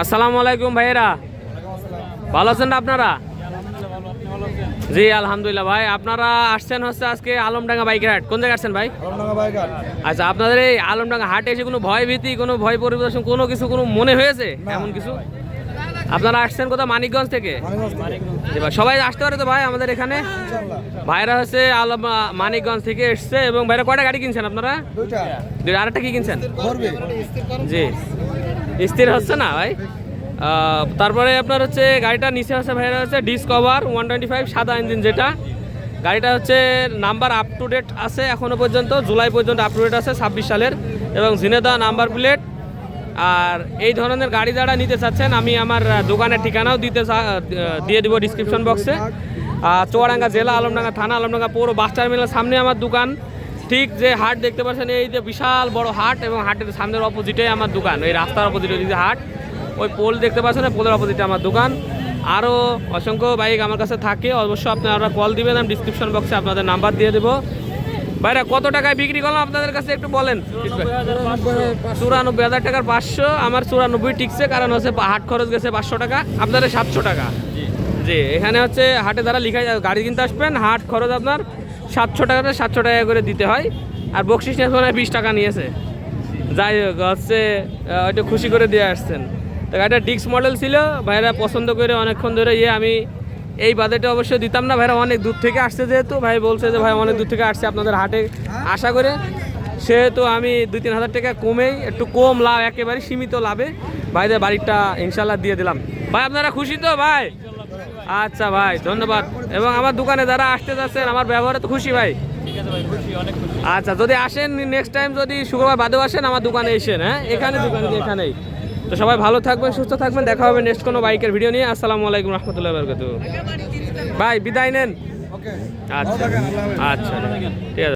আসসালামু আলাইকুম ভাইয়েরা। ভালো আছেন আপনারা? জি আলহামদুলিল্লাহ ভাই আপনারা আসছেন হচ্ছে আজকে আলমডাঙ্গা বাইক হাট। কোন জায়গায় আসছেন ভাই? আচ্ছা আপনাদের এই আলমডাঙ্গা হাটে এসে কোনো ভয় ভীতি কোনো ভয় পরিবেশন কোনো কিছু কোনো মনে হয়েছে? এমন কিছু? আপনারা আসছেন কোথাও মানিকগঞ্জ থেকে? ভাই সবাই আসতে পারে তো ভাই আমাদের এখানে? ভাইরা হচ্ছে আলম মানিকগঞ্জ থেকে এসছে এবং ভাইরা কয়টা গাড়ি কিনছেন আপনারা? দুইটা। আরেকটা কি কিনছেন? জি। স্থির হচ্ছে না ভাই? তারপরে আপনার হচ্ছে গাড়িটা নিচে হচ্ছে ভাইরা হচ্ছে ডিসকভার ওয়ান টোয়েন্টি ফাইভ সাদা ইঞ্জিন যেটা। গাড়িটা হচ্ছে নাম্বার আপ টু ডেট আছে এখনও পর্যন্ত জুলাই পর্যন্ত আপ টু ডেট আছে ছাব্বিশ সালের। এবং জিনেদা নাম্বার প্লেট আর এই ধরনের গাড়ি যারা নিতে চাচ্ছেন, আমি আমার দোকানের ঠিকানাও দিতে দিয়ে দিব ডিসক্রিপশন বক্সে চুয়াডাঙ্গা জেলা আলমডাঙ্গা থানা আলমডাঙ্গা পৌর বাস টার্মিনাল সামনে আমার দোকান। ঠিক যে হাট দেখতে পাচ্ছেন, এই যে বিশাল বড় হাট এবং হাটের সামনের অপোজিটে আমার দোকান। এই রাস্তার অপোজিটে যে হাট, ওই পোল দেখতে পাচ্ছেন, ওই পোলের অপোজিটে আমার দোকান। আরও অসংখ্য বাইক আমার কাছে থাকে, অবশ্যই আপনারা কল দিবেন, আমি ডিসক্রিপশন বক্সে আপনাদের নাম্বার দিয়ে দেবো। ভাইরা, কত টাকায় বিক্রি করলাম আপনাদের কাছে একটু বলেন? চুরানব্বই হাজার টাকার পাঁচশো, আমার চুরানব্বই টিকছে, কারণ হচ্ছে হাট খরচ গেছে পাঁচশো টাকা, আপনাদের সাতশো টাকা। জি, এখানে হচ্ছে হাটে দ্বারা লিখা গাড়ি কিনতে আসবেন, হাট খরচ আপনার সাতশো টাকাতে সাতশো টাকা করে দিতে হয়, আর বকশিস নিয়ে বিশ টাকা নিয়েছে। যাই হোক, হচ্ছে একটু খুশি করে দিয়ে আসছেন। তো গাড়িটা ডিক্স মডেল ছিল, ভাইরা পছন্দ করে অনেকক্ষণ ধরে ইয়ে আমি এই বাজেটে অবশ্যই দিতাম না, ভাইরা অনেক দূর থেকে আসছে যেহেতু। ভাই বলছে যে, ভাই, অনেক দূর থেকে আসছে আপনাদের হাটে আশা করে। সেহেতু আমি দুই তিন হাজার টাকা কমেই, একটু কম লাভ, একেবারে সীমিত লাভে ভাইদের বাড়িটা ইনশাল্লাহ দিয়ে দিলাম। ভাই, আপনারা খুশি তো, ভাই? আচ্ছা ভাই, ধন্যবাদ। এবং আমার দোকানে যারা আসতে যাচ্ছেন, আমার ব্যবহারে তো খুশি, ভাই? আচ্ছা যদি আসেন নেক্সট টাইম যদি শুক্রবার বাদেও আসেন, আমার দোকানে এসেন হ্যাঁ? এখানে দোকানে, এখানেই। তো সবাই ভালো থাকবেন সুস্থ থাকবেন। দেখা হবে নেক্সট কোনো বাইকের ভিডিও নিয়ে। আসসালামু আলাইকুম রহমতুল্লাহ বরকত ভাই বিদায় নেন। আচ্ছা। আচ্ছা। ঠিক আছে।